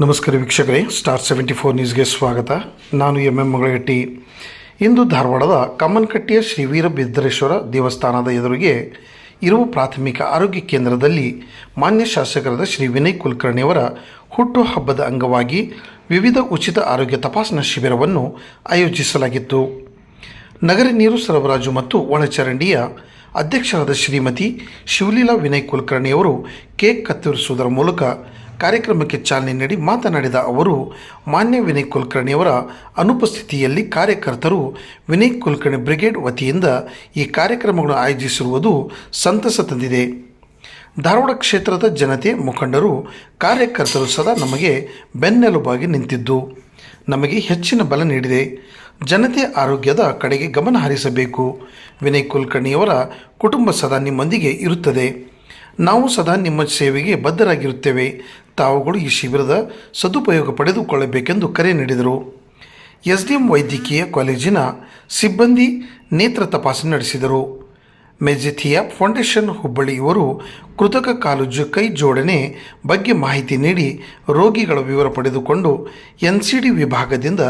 ನಮಸ್ಕಾರ ವೀಕ್ಷಕರೇ star seventy four ನ್ಯೂಸ್ಗೆ ಸ್ವಾಗತ. ನಾನು ಎಂ ಎಂ ಮಗಳಗಟ್ಟಿ. ಇಂದು ಧಾರವಾಡದ ಕಮ್ಮನಕಟ್ಟಿಯ ಶ್ರೀ ವೀರಭದ್ರೇಶ್ವರ ದೇವಸ್ಥಾನದ ಎದುರಿಗೆ ಇರುವ ಪ್ರಾಥಮಿಕ ಆರೋಗ್ಯ ಕೇಂದ್ರದಲ್ಲಿ ಮಾನ್ಯ ಶಾಸಕರಾದ ಶ್ರೀ ವಿನಯ್ ಕುಲಕರ್ಣಿಯವರ ಹುಟ್ಟುಹಬ್ಬದ ಅಂಗವಾಗಿ ವಿವಿಧ ಉಚಿತ ಆರೋಗ್ಯ ತಪಾಸಣಾ ಶಿಬಿರವನ್ನು ಆಯೋಜಿಸಲಾಗಿತ್ತು. ನಗರ ನೀರು ಸರಬರಾಜು ಮತ್ತು ಒಳಚರಂಡಿಯ ಅಧ್ಯಕ್ಷರಾದ ಶ್ರೀಮತಿ ಶಿವಲೀಲಾ ವಿನಯ್ ಕುಲಕರ್ಣಿಯವರು ಕೇಕ್ ಕತ್ತರಿಸುವುದರ ಮೂಲಕ ಕಾರ್ಯಕ್ರಮಕ್ಕೆ ಚಾಲನೆ ನೀಡಿ ಮಾತನಾಡಿದ ಅವರು, ಮಾನ್ಯ ವಿನಯ್ ಕುಲಕರ್ಣಿಯವರ ಅನುಪಸ್ಥಿತಿಯಲ್ಲಿ ಕಾರ್ಯಕರ್ತರು ವಿನಯ್ ಕುಲಕರ್ಣಿ ಬ್ರಿಗೇಡ್ ವತಿಯಿಂದ ಈ ಕಾರ್ಯಕ್ರಮಗಳನ್ನು ಆಯೋಜಿಸಿರುವುದು ಸಂತಸ ತಂದಿದೆ. ಧಾರವಾಡ ಕ್ಷೇತ್ರದ ಜನತೆ ಮುಖಂಡರು, ಕಾರ್ಯಕರ್ತರು ಸದಾ ನಮಗೆ ಬೆನ್ನೆಲುಬಾಗಿ ನಿಂತಿದ್ದು, ನಮಗೆ ಹೆಚ್ಚಿನ ಬಲ ನೀಡಿದೆ. ಜನತೆ ಆರೋಗ್ಯದ ಕಡೆಗೆ ಗಮನ ಹರಿಸಬೇಕು. ವಿನಯ್ ಕುಲಕರ್ಣಿಯವರ ಕುಟುಂಬ ಸದಾ ನಿಮ್ಮೊಂದಿಗೆ ಇರುತ್ತದೆ. ನಾವು ಸದಾ ನಿಮ್ಮ ಸೇವೆಗೆ ಬದ್ಧರಾಗಿರುತ್ತೇವೆ. ತಾವುಗಳು ಈ ಶಿಬಿರದ ಸದುಪಯೋಗ ಪಡೆದುಕೊಳ್ಳಬೇಕೆಂದು ಕರೆ ನೀಡಿದರು. ಎಸ್ ಡಿ ಎಂ ವೈದ್ಯಕೀಯ ಕಾಲೇಜಿನ ಸಿಬ್ಬಂದಿ ನೇತ್ರ ತಪಾಸಣೆ ನಡೆಸಿದರು. ಮೆಜಿಥಿಯಾ ಫೌಂಡೇಶನ್ ಹುಬ್ಬಳ್ಳಿ ಇವರು ಕೃತಕ ಕಾಲು ಜೊ ಕೈ ಜೋಡಣೆ ಬಗ್ಗೆ ಮಾಹಿತಿ ನೀಡಿ ರೋಗಿಗಳ ವಿವರ ಪಡೆದುಕೊಂಡು ಎನ್ ಸಿ ಡಿ ವಿಭಾಗದಿಂದ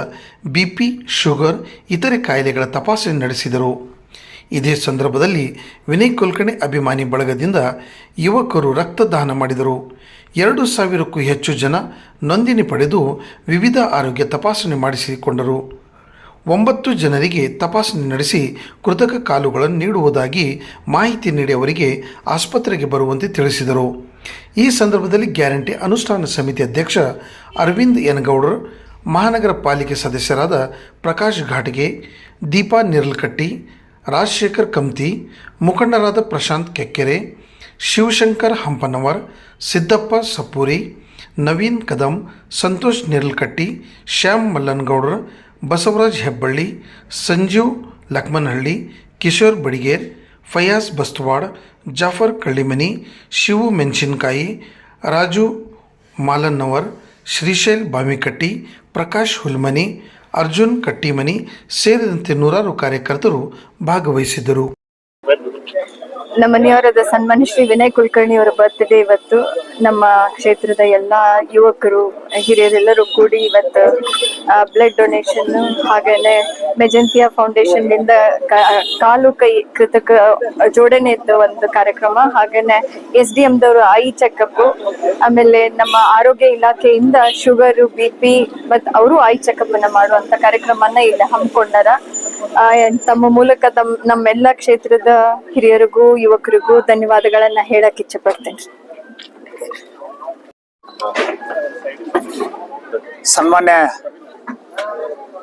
ಬಿ ಪಿ ಶುಗರ್, ಇತರೆ ಕಾಯಿಲೆಗಳ ತಪಾಸಣೆ ನಡೆಸಿದರು. ಇದೇ ಸಂದರ್ಭದಲ್ಲಿ ವಿನಯ್ ಕುಲಕರ್ಣಿ ಅಭಿಮಾನಿ ಬಳಗದಿಂದ ಯುವಕರು ರಕ್ತದಾನ ಮಾಡಿದರು. ಎರಡು ಸಾವಿರಕ್ಕೂ ಹೆಚ್ಚು ಜನ ನೋಂದಣಿ ಪಡೆದು ವಿವಿಧ ಆರೋಗ್ಯ ತಪಾಸಣೆ ಮಾಡಿಸಿಕೊಂಡರು. ಒಂಬತ್ತು ಜನರಿಗೆ ತಪಾಸಣೆ ನಡೆಸಿ ಕೃತಕ ಕಾಲುಗಳನ್ನು ನೀಡುವುದಾಗಿ ಮಾಹಿತಿ ನೀಡಿ ಅವರಿಗೆ ಆಸ್ಪತ್ರೆಗೆ ಬರುವಂತೆ ತಿಳಿಸಿದರು. ಈ ಸಂದರ್ಭದಲ್ಲಿ ಗ್ಯಾರಂಟಿ ಅನುಷ್ಠಾನ ಸಮಿತಿ ಅಧ್ಯಕ್ಷ ಅರವಿಂದ್ ಯನಗೌಡರ್ ಮಹಾನಗರ ಪಾಲಿಕೆ ಸದಸ್ಯರಾದ ಪ್ರಕಾಶ್ ಘಾಟ್ಗೆ, ದೀಪಾ ನಿರ್ಲಕಟ್ಟಿ, ರಾಜಶೇಖರ್ ಕಮ್ತಿ, ಮುಖಂಡರಾದ ಪ್ರಶಾಂತ್ ಕೆಕ್ಕೆರೆ ಶಿವಶಂಕರ್ ಹಂಪನವರ್, ಸಿದ್ದಪ್ಪ ಸಪೂರಿ, ನವೀನ್ ಕದಂ, ಸಂತೋಷ್ ನಿರ್ಲ್ಕಟ್ಟಿ ಶ್ಯಾಮ್ ಮಲ್ಲನ್ಗೌಡರ್, ಬಸವರಾಜ್ ಹೆಬ್ಬಳ್ಳಿ ಸಂಜೀವ್ ಲಕ್ಮನಹಳ್ಳಿ, ಕಿಶೋರ್ ಬಡಿಗೇರ್ ಫಯಾಸ್ ಬಸ್ತವಾಡ್, ಜಾಫರ್ ಕಳ್ಳಿಮನಿ, ಶಿವು ಮೆಣಸಿನ್ಕಾಯಿ, ರಾಜು ಮಾಲನ್ನವರ್ ಶ್ರೀಶೈಲ್ ಬಾಮಿಕಟ್ಟಿ ಪ್ರಕಾಶ್ ಹುಲ್ಮನಿ, ಅರ್ಜುನ್ ಕಟ್ಟಿಮನಿ ಸೇರಿದಂತೆ ನೂರಾರು ಕಾರ್ಯಕರ್ತರು ಭಾಗವಹಿಸಿದ್ದರು. ನಮ್ಮ ಮನೆಯವರಾದ ಸನ್ಮಾನ ಶ್ರೀ ವಿನಯ್ ಕುಲಕರ್ಣಿ ಅವರ ಬರ್ತ್ಡೇ ಇವತ್ತು. ನಮ್ಮ ಕ್ಷೇತ್ರದ ಎಲ್ಲಾ ಯುವಕರು, ಹಿರಿಯರೆಲ್ಲರೂ ಕೂಡಿ ಇವತ್ತು ಬ್ಲಡ್ ಡೊನೇಷನ್ ಹಾಗೇನೆ ಮೆಜೆಂತಿಯಾ ಫೌಂಡೇಶನ್ನಿಂದ ಕಾಲು ಕೈ ಕೃತಕ ಜೋಡಣೆ ಇದ್ದ ಒಂದು ಕಾರ್ಯಕ್ರಮ. ಹಾಗೇನೆ ಎಸ್ ಡಿ ಎಂ ದವರು ಐ ಚೆಕಪ್ ಆಮೇಲೆ ನಮ್ಮ ಆರೋಗ್ಯ ಇಲಾಖೆಯಿಂದ ಶುಗರ್ ಬಿ ಪಿ ಮತ್ ಅವರು ಐ ಚೆಕಪ್ ಅನ್ನ ಮಾಡುವಂತ ಕಾರ್ಯಕ್ರಮನ ಇಲ್ಲಿ ಹಮ್ಮಿಕೊಂಡಾರ. ತಮ್ಮ ಮೂಲಕ ತಮ್, ನಮ್ಮೆಲ್ಲ ಕ್ಷೇತ್ರದ ಹಿರಿಯರಿಗೂ, ಯುವಕರಿಗೂ ಧನ್ಯವಾದಗಳನ್ನ ಹೇಳಕ್ ಇಚ್ಛೆ ಪಡ್ತೇನೆ. ಸನ್ಮಾನ್ಯ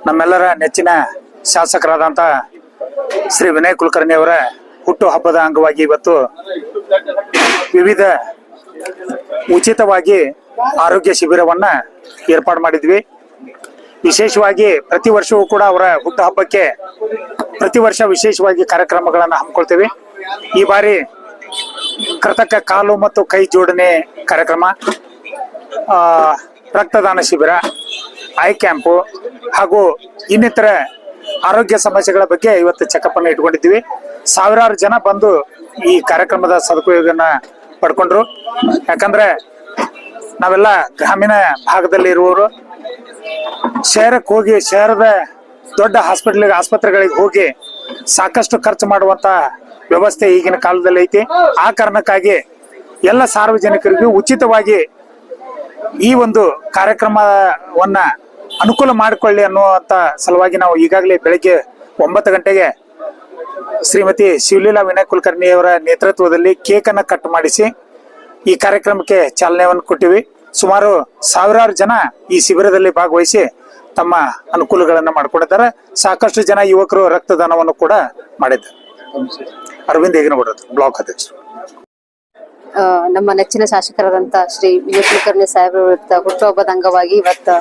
ನಮ್ಮೆಲ್ಲರ ನೆಚ್ಚಿನ ಶಾಸಕರಾದಂತ ಶ್ರೀ ವಿನಯ್ ಕುಲಕರ್ಣಿ ಅವರ ಹುಟ್ಟು ಹಬ್ಬದ ಅಂಗವಾಗಿ ಇವತ್ತು ವಿವಿಧ ಉಚಿತವಾಗಿ ಆರೋಗ್ಯ ಶಿಬಿರವನ್ನ ಏರ್ಪಾಡು ಮಾಡಿದ್ವಿ. ವಿಶೇಷವಾಗಿ ಪ್ರತಿ ವರ್ಷವೂ ಕೂಡ ಅವರ ಹುಟ್ಟುಹಬ್ಬಕ್ಕೆ ಪ್ರತಿ ವರ್ಷ ವಿಶೇಷವಾಗಿ ಕಾರ್ಯಕ್ರಮಗಳನ್ನು ಹಮ್ಮಿಕೊಳ್ತೇವೆ. ಈ ಬಾರಿ ಕೃತಕ ಕಾಲು ಮತ್ತು ಕೈ ಜೋಡಣೆ ಕಾರ್ಯಕ್ರಮ ರಕ್ತದಾನ ಶಿಬಿರ, ಐ ಕ್ಯಾಂಪು ಹಾಗೂ ಇನ್ನಿತರ ಆರೋಗ್ಯ ಸಮಸ್ಯೆಗಳ ಬಗ್ಗೆ ಇವತ್ತು ಚೆಕಪ್ ಅನ್ನು ಇಟ್ಕೊಂಡಿದ್ದೀವಿ. ಸಾವಿರಾರು ಜನ ಬಂದು ಈ ಕಾರ್ಯಕ್ರಮದ ಸದುಪಯೋಗನ ಪಡ್ಕೊಂಡ್ರು. ಯಾಕಂದ್ರೆ ನಾವೆಲ್ಲ ಗ್ರಾಮೀಣ ಭಾಗದಲ್ಲಿ ಇರುವವರು ಶಹರಕ್ಕೆ ಹೋಗಿ ಶಹರದ ದೊಡ್ಡ ಹಾಸ್ಪಿಟಲ್ ಆಸ್ಪತ್ರೆಗಳಿಗೆ ಹೋಗಿ ಸಾಕಷ್ಟು ಖರ್ಚು ಮಾಡುವಂತ ವ್ಯವಸ್ಥೆ ಈಗಿನ ಕಾಲದಲ್ಲಿ ಐತಿ. ಆ ಕಾರಣಕ್ಕಾಗಿ ಎಲ್ಲ ಸಾರ್ವಜನಿಕರಿಗೂ ಉಚಿತವಾಗಿ ಈ ಒಂದು ಕಾರ್ಯಕ್ರಮವನ್ನ ಅನುಕೂಲ ಮಾಡಿಕೊಳ್ಳಿ ಅನ್ನುವಂತ ಸಲುವಾಗಿ ನಾವು ಈಗಾಗಲೇ ಬೆಳಗ್ಗೆ ಒಂಬತ್ತು ಗಂಟೆಗೆ ಶ್ರೀಮತಿ ಶಿವಲೀಲಾ ವಿನಯ್ ಕುಲಕರ್ಣಿಯವರ ನೇತೃತ್ವದಲ್ಲಿ ಕೇಕ್ ಅನ್ನ ಕಟ್ ಮಾಡಿಸಿ ಈ ಕಾರ್ಯಕ್ರಮಕ್ಕೆ ಚಾಲನೆಯನ್ನು ಕೊಟ್ಟಿವಿ. ಸುಮಾರು ಸಾವಿರಾರು ಜನ ಈ ಶಿಬಿರದಲ್ಲಿ ಭಾಗವಹಿಸಿ ತಮ್ಮ ಅನುಕೂಲಗಳನ್ನ ಮಾಡಿಕೊಂಡಿದ್ದಾರೆ. ಸಾಕಷ್ಟು ಜನ ಯುವಕರು ರಕ್ತದಾನವನ್ನು ಕೂಡ ಮಾಡಿದ್ದಾರೆ. ಅರವಿಂದ್ ನೋಡೋದು? ಬ್ಲಾಕ್ ಅಧ್ಯಕ್ಷರು ನಮ್ಮ ನೆಚ್ಚಿನ ಶಾಸಕರಾದಂತಹ ಶ್ರೀ ವಿಜಯ ಕುಲಕರ್ಣಿ ಸಾಹೇಬ್ರ ಹುಟ್ಟುಹಬ್ಬದ ಅಂಗವಾಗಿ ಇವತ್ತು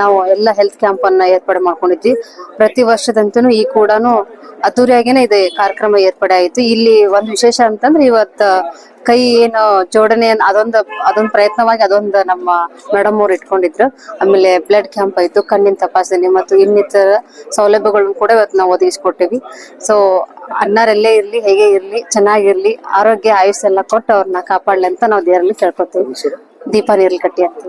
ನಾವು ಎಲ್ಲ ಹೆಲ್ತ್ ಕ್ಯಾಂಪ್ ಅನ್ನ ಏರ್ಪಾಡು ಮಾಡ್ಕೊಂಡಿದ್ವಿ. ಪ್ರತಿ ವರ್ಷದಂತೂ ಈ ಕೂಡಾನು ಅದ್ದೂರಿಯಾಗೇನೆ ಇದೆ ಕಾರ್ಯಕ್ರಮ ಏರ್ಪಡೆ ಆಯಿತು ಇಲ್ಲಿ ಒಂದು ವಿಶೇಷ ಅಂತಂದ್ರೆ ಇವತ್ತ ಕೈ ಏನು ಜೋಡಣೆ ಅದೊಂದು ಅದೊಂದು ಪ್ರಯತ್ನವಾಗಿ ಅದೊಂದು ನಮ್ಮ ಮೇಡಮ್ ಅವ್ರು ಇಟ್ಕೊಂಡಿದ್ರು. ಆಮೇಲೆ ಬ್ಲಡ್ ಕ್ಯಾಂಪ್ ಆಯ್ತು ಕಣ್ಣಿನ ತಪಾಸಣೆ ಮತ್ತು ಇನ್ನಿತರ ಸೌಲಭ್ಯಗಳನ್ನು ಕೂಡ ಇವತ್ತು ನಾವು ಒದಗಿಸ್ಕೊಟ್ಟಿವಿ. ಸೊ ಅಣ್ಣರೆಲ್ಲೇ ಇರ್ಲಿ ಹೇಗೆ ಇರ್ಲಿ ಚೆನ್ನಾಗಿರ್ಲಿ ಆರೋಗ್ಯ ಆಯುಷ್ ಎಲ್ಲ ಕೊಟ್ಟು ಅವ್ರನ್ನ ಕಾಪಾಡ್ಲಿ ಅಂತ ನಾವು ದೇವರಲ್ಲಿ ಕೇಳ್ಕೊತೀವಿ. ದೀಪ ನೀರ್ಲಿ ಕಟ್ಟಿ ಅಂತ.